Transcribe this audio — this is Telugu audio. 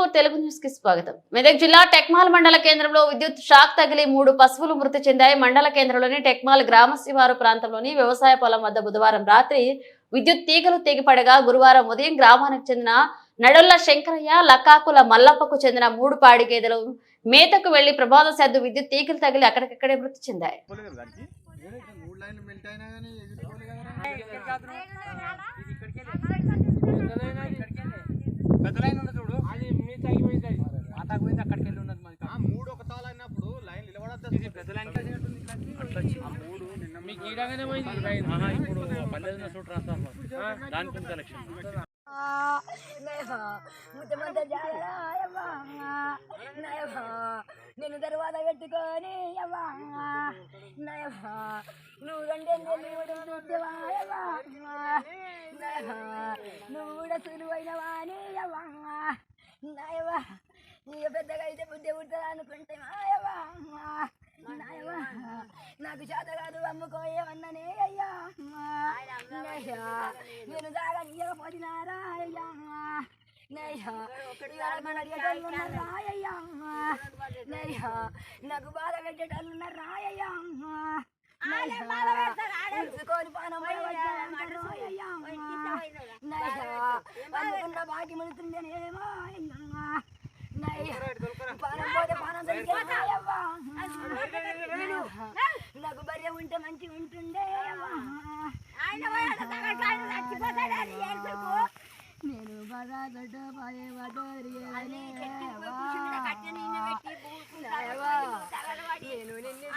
ఫోర్ తెలుగు న్యూస్కి స్వాగతం. మెదక్ జిల్లా టెక్మాల్ మండల కేంద్రంలో విద్యుత్ షాక్ తగిలి మూడు పశువులు మృతి చెందాయి. మండల కేంద్రంలోని టెక్మాల్ గ్రామ శివారు ప్రాంతంలోని వ్యవసాయ పొలం వద్ద బుధవారం రాత్రి విద్యుత్ తీగలు తెగిపడగా గురువారం ఉదయం గ్రామానికి చెందిన నడొల్ల శంకరయ్య లక్కాకుల మల్లప్పకు చెందిన మూడు పాడి గేదెలు మేతకు వెళ్ళి ప్రమాదశాత్తు విద్యుత్ తీగలు తగిలి అక్కడికక్కడే మృతి చెందాయి. పెద్దలైన చూడు. మూడు ఒక తాళ అయినప్పుడు లైన్ నిలబడద్దు నేను తర్వాత పెట్టుకొని నువ్వు రెండు నెలలు చూద్దేవా అవ్వా నయవా నువ్వు కూడా సులువైన వాణి అవ్వా నయవా ఇక పెద్దగా అయితే బుద్ధి పుడుతుంది అనుకుంటే మాయవా నాయవా నాకు చేత కాదు అమ్ముకోయేమన్ననే అయ్యా నయ్యా నేను దాగా నీయకపోతున్నారా అయ్యా నయ్యా ఇవాళ మన అడిగేటోళ్ళు ఉన్నారు రాయ్యా నయ్యా నాకు బాధ పెట్టేటోళ్ళు ఉన్నారు రాయ్యా ఉంచుకొని పానం రాయ్యా అందుకున్న బాకి ముడుతుండేనేమో నయ్యా నాకు భార్య ఉంటే మంచి ఉంటుండే. నేను బాగా దొడ్డ. నేను నిన్ను